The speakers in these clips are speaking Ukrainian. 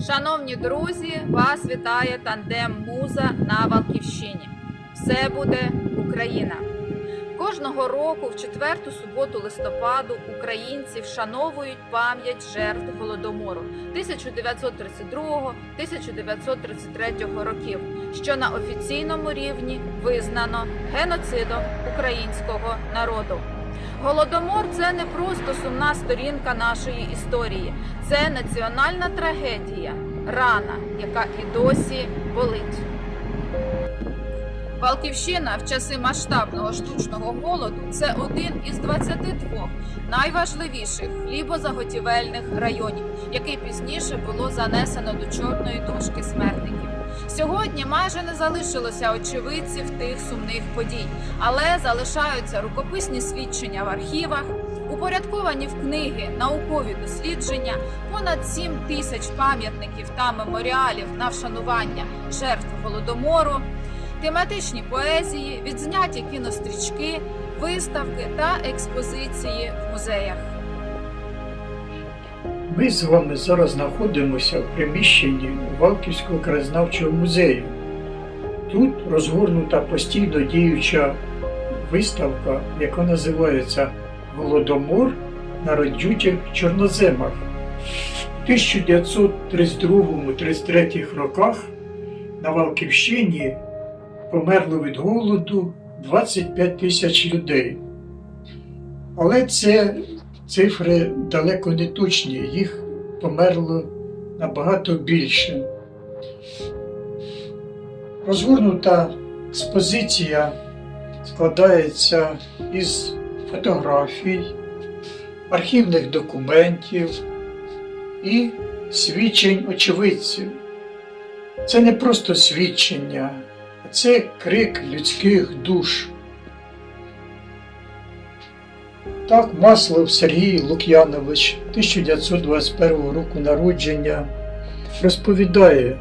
Шановні друзі, вас вітає тандем Муза на Валківщині. Все буде Україна. Кожного року, в четверту суботу листопаду, українці вшановують пам'ять жертв голодомору 1932-1933 років, що на офіційному рівні визнано геноцидом українського народу. Голодомор це не просто сумна сторінка нашої історії, це національна трагедія, рана, яка і досі болить. Валківщина в часи масштабного штучного голоду це один із 22 найважливіших хлібозаготівельних районів, який пізніше було занесено до чорної дошки смертників. Сьогодні майже не залишилося очевидців тих сумних подій, але залишаються рукописні свідчення в архівах, упорядковані в книги, наукові дослідження, понад 7 тисяч пам'ятників та меморіалів на вшанування жертв голодомору, тематичні поезії, відзняті кінострічки, виставки та експозиції в музеях. Ми з вами зараз знаходимося в приміщенні Валківського краєзнавчого музею. Тут розгорнута постійно діюча виставка, яка називається Голодомор на родючих чорноземах. У 1932-33 роках на Валківщині померло від голоду 25 тисяч людей. Але це цифри далеко не точні, їх померло набагато більше. Розгорнута експозиція складається із фотографій, архівних документів і свідчень очевидців. Це не просто свідчення, а це крик людських душ. Так, Маслов Сергій Лук'янович 1921 року народження розповідає,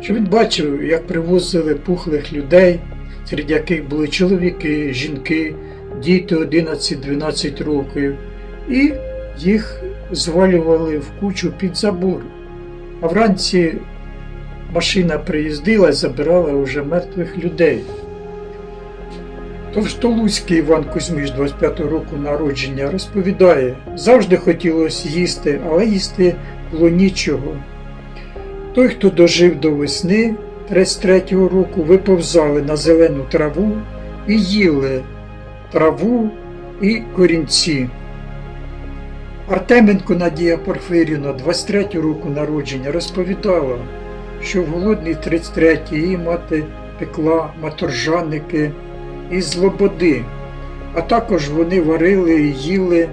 що він бачив, як привозили пухлих людей, серед яких були чоловіки, жінки, діти 11-12 років, і їх звалювали в кучу під забор. А вранці машина приїздила і забирала вже мертвих людей. Товстолуцький Іван Кузьміш 25-го року народження розповідає, завжди хотілося їсти, але їсти було нічого. Той, хто дожив до весни 33-го року, виповзали на зелену траву і їли траву і корінці. Артеменко Надія Порфирівна 23-го року народження розповідала, що в голодний 33-й її мати пекла маторжаники із лободи, а також вони варили і їли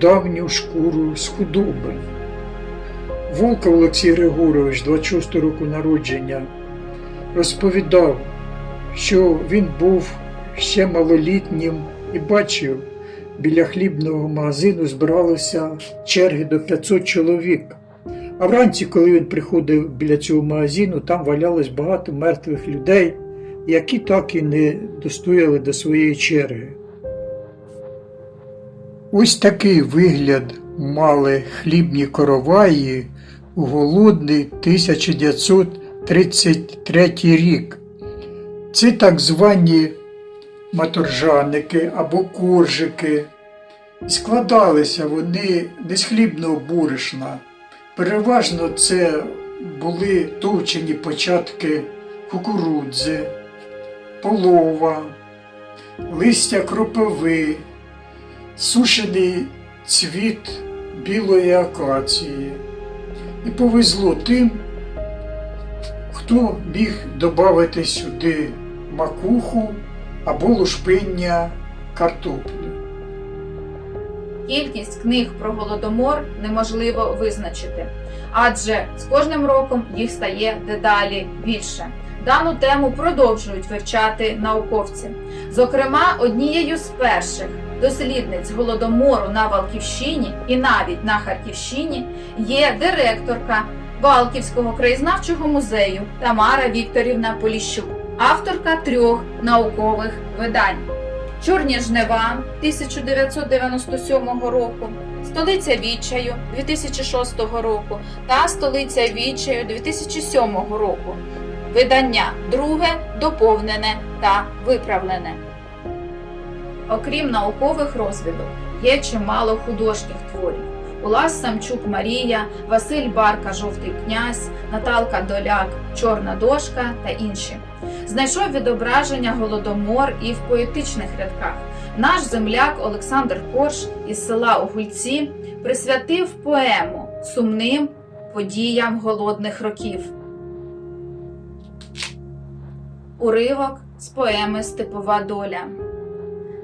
давню шкуру з худоби. Волков Олексій Григорович, 26 року народження, розповідав, що він був ще малолітнім і бачив, біля хлібного магазину збиралися черги до 500 чоловік. А вранці, коли він приходив біля цього магазину, там валялось багато мертвих людей, які так і не достояли до своєї черги. Ось такий вигляд мали хлібні короваї у голодний 1933 рік. Це так звані маторжаники або коржики. Складалися вони не з хлібного буришна. Переважно це були товчені початки кукурудзи, полова, листя кропиви, сушений цвіт білої акації. І повезло тим, хто міг додати сюди макуху або лушпиння картоплі. Кількість книг про голодомор неможливо визначити, адже з кожним роком їх стає дедалі більше. Дану тему продовжують вивчати науковці. Зокрема, однією з перших дослідниць голодомору на Валківщині і навіть на Харківщині є директорка Валківського краєзнавчого музею Тамара Вікторівна Поліщук, авторка трьох наукових видань. Чорні жнива 1997 року, Столиця відчаю 2006 року та Столиця відчаю 2007 року. Видання друге, доповнене та виправлене. Окрім наукових розвідок, є чимало художніх творів. Улас Самчук Марія, Василь Барка Жовтий князь, Наталка Доляк Чорна дошка та інші. Знайшов відображення голодомор і в поетичних рядках. Наш земляк Олександр Корж із села Огульці присвятив поему сумним подіям голодних років. Уривок з поеми Степова доля.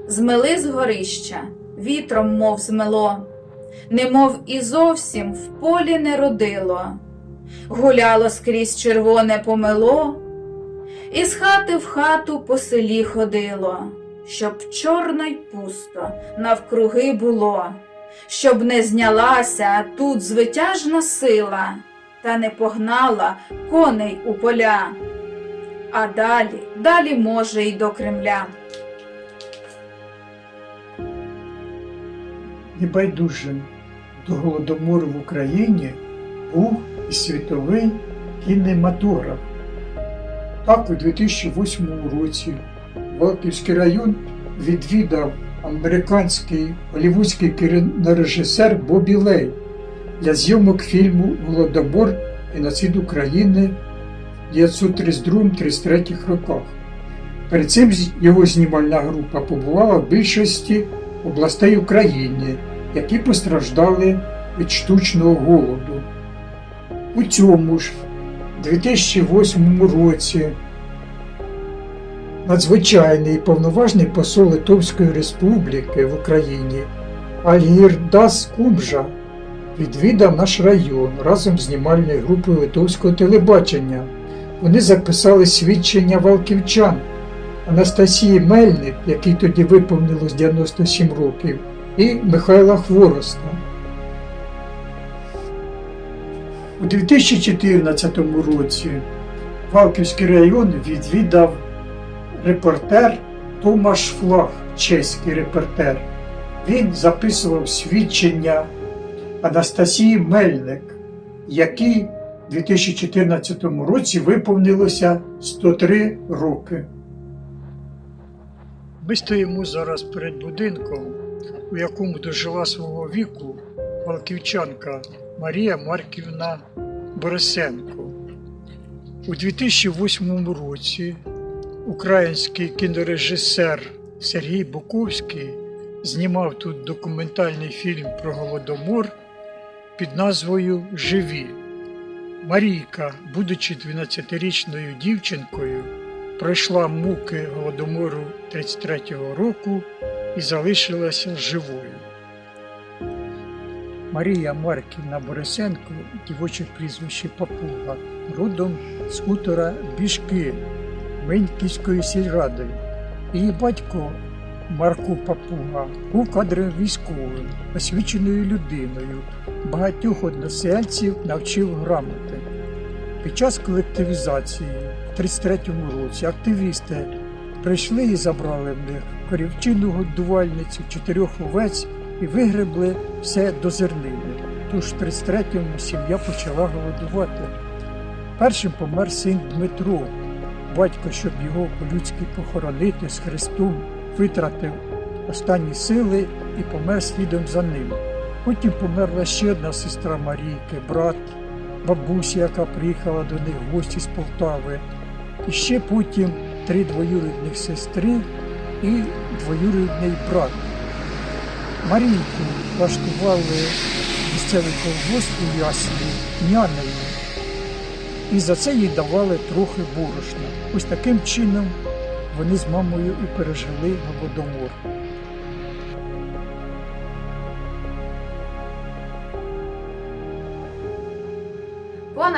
Змели з горища, вітром, мов змело, немов і зовсім в полі не родило, гуляло скрізь червоне помело, і з хати в хату по селі ходило, щоб чорно й пусто навкруги було, щоб не знялася тут звитяжна сила, та не погнала коней у поля. А далі, далі може й до Кремля. Небайдужим до голодомору в Україні був і світовий кінематограф. Так, у 2008 році Валківський район відвідав американський голівудський кінорежисер Бобі Лей для зйомок фільму Голодомор геноцид України 1932-33 роках. Перед цим його знімальна група побувала в більшості областей України, які постраждали від штучного голоду. У цьому ж 2008 році надзвичайний і повноважний посол Литовської Республіки в Україні Альгірдас Кумжа відвідав наш район разом з знімальною групою литовського телебачення. Вони записали свідчення валківчан Анастасії Мельник, який тоді виповнилось 97 років, і Михайла Хвороста. У 2014 році Валківський район відвідав репортер Томаш Флаг, чеський репортер. Він записував свідчення Анастасії Мельник, якій у 2014 році виповнилося 103 роки. Ми стоїмо зараз перед будинком, у якому дожила свого віку валківчанка Марія Марківна Борисенко. У 2008 році український кінорежисер Сергій Буковський знімав тут документальний фільм про Голодомор під назвою Живі. Марійка, будучи 12-річною дівчинкою, пройшла муки голодомору 33-го року і залишилася живою. Марія Марківна Борисенко, дівоче прізвище Папуга, родом з хутора Біжки Меньківської сільради. Її батько Марко Папуга був кадровим військовим, освіченою людиною, багатьох односельців навчив грамоти. Під час колективізації в 33-му році активісти прийшли і забрали в них корівчину годувальницю, чотирьох овець і вигребли все до зернини. Тож в 33-му сім'я почала голодувати. Першим помер син Дмитро. Батько, щоб його по-людськи похоронити з Христом, витратив останні сили і помер слідом за ним. Потім померла ще одна сестра Марійки, брат, бабуся, яка приїхала до них в гості з Полтави. І ще потім три двоюрідних сестри і двоюрідний брат. Марійку влаштували місцевий колгосп у яслі нянею. І за це їй давали трохи борошна. Ось таким чином вони з мамою і пережили голодомор.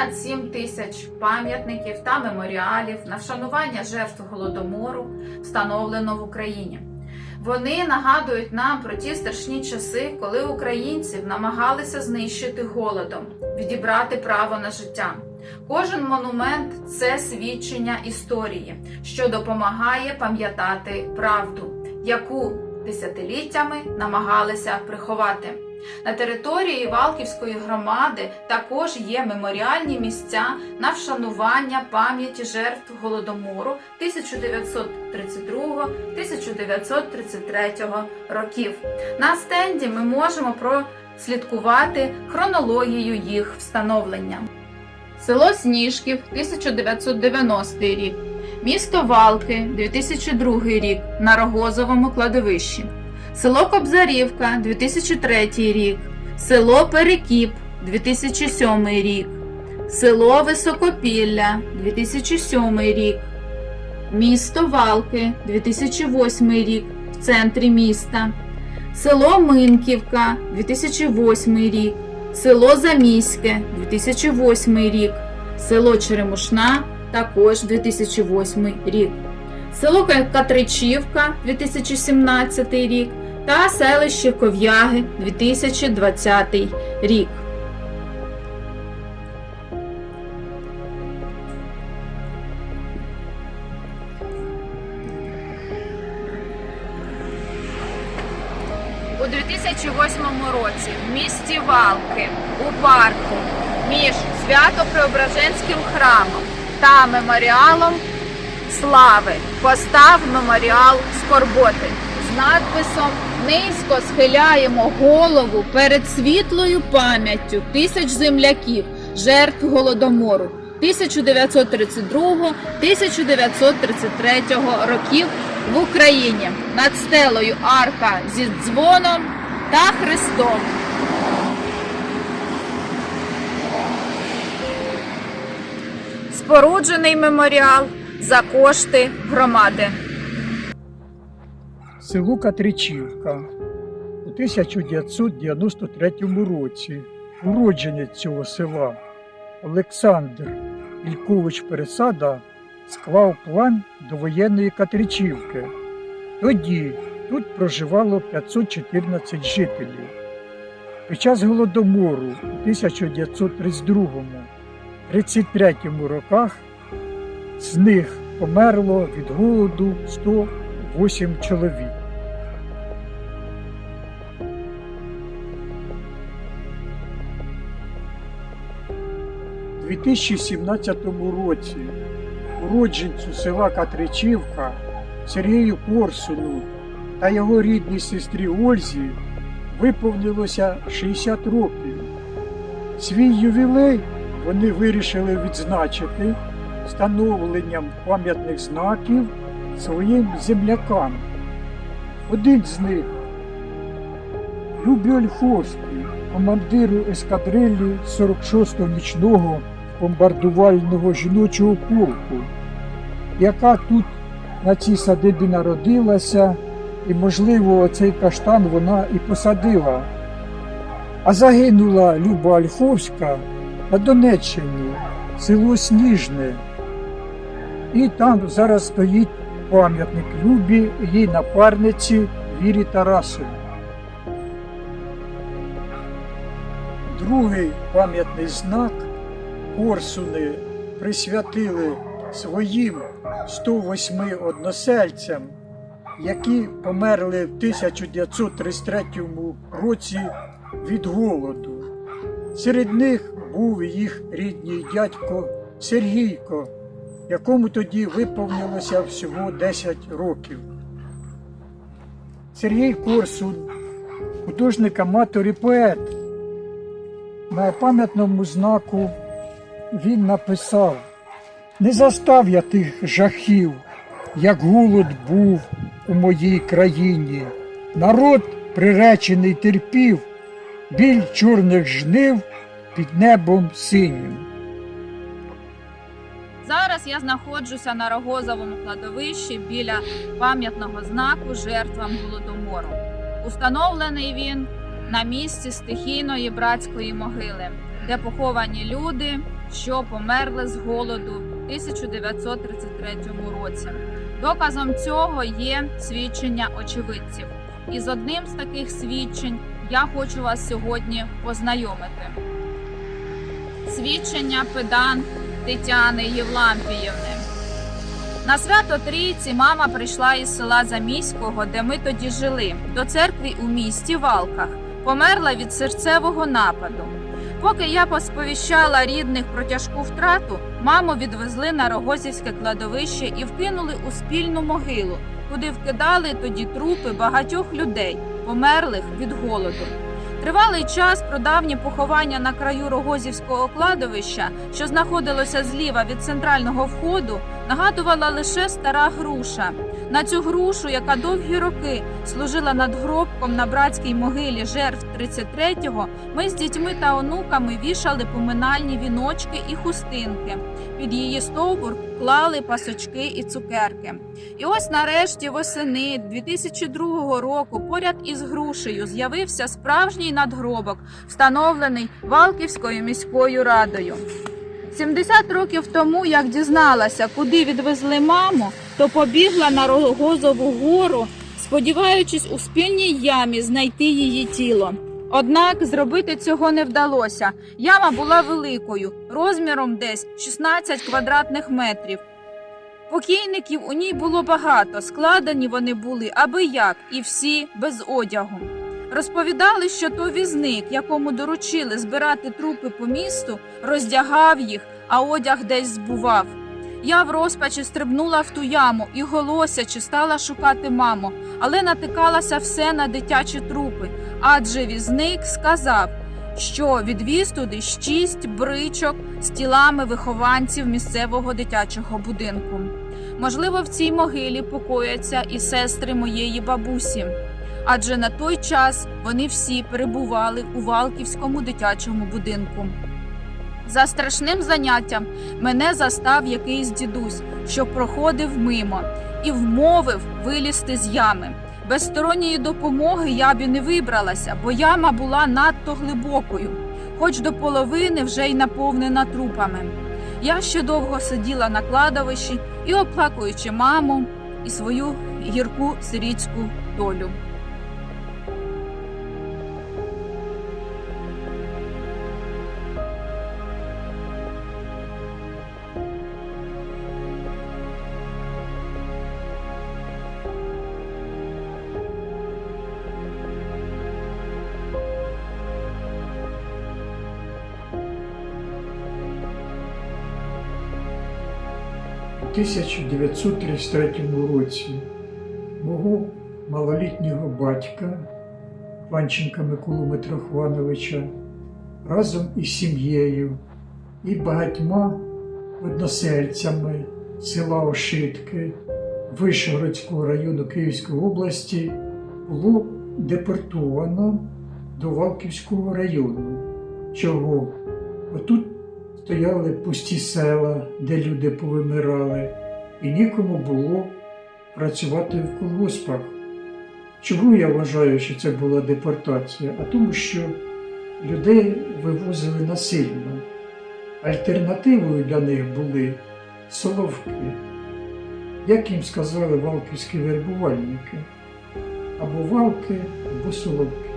Понад 7 тисяч пам'ятників та меморіалів на вшанування жертв голодомору встановлено в Україні. Вони нагадують нам про ті страшні часи, коли українців намагалися знищити голодом, відібрати право на життя. Кожен монумент це свідчення історії, що допомагає пам'ятати правду. яку десятиліттями намагалися приховати. На території Валківської громади також є меморіальні місця на вшанування пам'яті жертв голодомору 1932-1933 років. На стенді ми можемо прослідкувати хронологію їх встановлення. Село Сніжків 1990 рік. Місто Валки 2002 рік на Рогозовому кладовищі. Село Кобзарівка 2003 рік. Село Перекіп 2007 рік. Село Високопілля 2007 рік. Місто Валки 2008 рік в центрі міста. Село Минківка 2008 рік. Село Заміське 2008 рік. Село Черемушна також 2008 рік. Село Катричівка 2017 рік та селище Ков'яги 2020 рік. У 2008 році в місті Валки у парку між Свято-Преображенським храмом та меморіалом слави постав меморіал скорботи з надписом Низько схиляємо голову перед світлою пам'яттю тисяч земляків, жертв голодомору 1932-1933 років в Україні над стелою арка зі дзвоном та хрестом. Споруджений меморіал за кошти громади. Село Катричівка у 1993 році уродженець цього села Олександр Ількович Пересада склав план до воєнної Катричівки. Тоді тут проживало 514 жителів. Під час голодомору у 1932-33 роках з них померло від голоду 108 чоловік. У 2017 році уродженцю села Катричівка Сергію Корсуну та його рідній сестрі Ользі виповнилося 60 років. Свій ювілей вони вирішили відзначити встановленням пам'ятних знаків своїм землякам. Один з них Любі Ольховський, командиру ескадрилі 46-го нічного бомбардувального жіночого полку, яка тут на цій садибі народилася, і, можливо, оцей каштан вона і посадила. А загинула Люба Ольховська на Донеччині, село Сніжне. І там зараз стоїть пам'ятник Любі її напарниці Вірі Тарасові. Другий пам'ятний знак Корсуни присвятили своїм 108 односельцям, які померли в 1933 році від голоду. Серед них був їх рідний дядько Сергійко, якому тоді виповнилося всього 10 років. Сергій Корсун, художник аматор і поет. На пам'ятному знаку він написав: Не застав я тих жахів, як голод був у моїй країні. Народ приречений терпів, біль чорних жнив під небом синім. Зараз я знаходжуся на Рогозовому кладовищі біля пам'ятного знаку жертвам голодомору. Установлений він на місці стихійної братської могили, де поховані люди, що померли з голоду в 1933 році. Доказом цього є свідчення очевидців. І з одним з таких свідчень я хочу вас сьогодні познайомити. Свідчення педан Тетяни Євлампіївни. На свято Трійці мама прийшла із села Заміського, де ми тоді жили, до церкви у місті Валках. Померла від серцевого нападу. Поки я посповіщала рідних про тяжку втрату, маму відвезли на Рогозівське кладовище і вкинули у спільну могилу, куди вкидали тоді трупи багатьох людей, померлих від голоду. Тривалий час про давнє поховання на краю Рогозівського кладовища, що знаходилося зліва від центрального входу, нагадувала лише стара груша. На цю грушу, яка довгі роки служила надгробком на братській могилі жертв 33-го, ми з дітьми та онуками вішали поминальні віночки і хустинки. Під її стовбур клали пасочки і цукерки. І ось нарешті восени 2002 року поряд із грушею з'явився справжній надгробок, встановлений Валківською міською радою. 70 років тому, як дізналася, куди відвезли маму, то побігла на Рогозову гору, сподіваючись у спільній ямі знайти її тіло. Однак зробити цього не вдалося. Яма була великою, розміром десь 16 квадратних метрів. Покійників у ній було багато, складені вони були аби як, і всі без одягу. Розповідали, що то візник, якому доручили збирати трупи по місту, роздягав їх, а одяг десь збував. Я в розпачі стрибнула в ту яму і голосячи стала шукати маму, але натикалася все на дитячі трупи, адже візник сказав, що відвіз туди шість бричок з тілами вихованців місцевого дитячого будинку. Можливо, в цій могилі покояться і сестри моєї бабусі адже на той час вони всі перебували у Валківському дитячому будинку. За страшним заняттям мене застав якийсь дідусь, що проходив мимо, і вмовив вилізти з ями. Без сторонньої допомоги я б і не вибралася, бо яма була надто глибокою, хоч до половини вже й наповнена трупами. Я ще довго сиділа на кладовищі і оплакуючи маму і свою гірку сирітську долю. 1933 році мого малолітнього батька Панченка Миколу Митрохвановича разом із сім'єю і багатьма односельцями села Ошитки Вишгородського району Київської області було депортовано до Валківського району. Чого? Отут стояли пусті села, де люди повимирали, і нікому було працювати в колгоспах. Чому я вважаю, що це була депортація? А тому, що людей вивозили насильно. Альтернативою для них були соловки, як їм сказали валківські вербувальники, або валки, або соловки.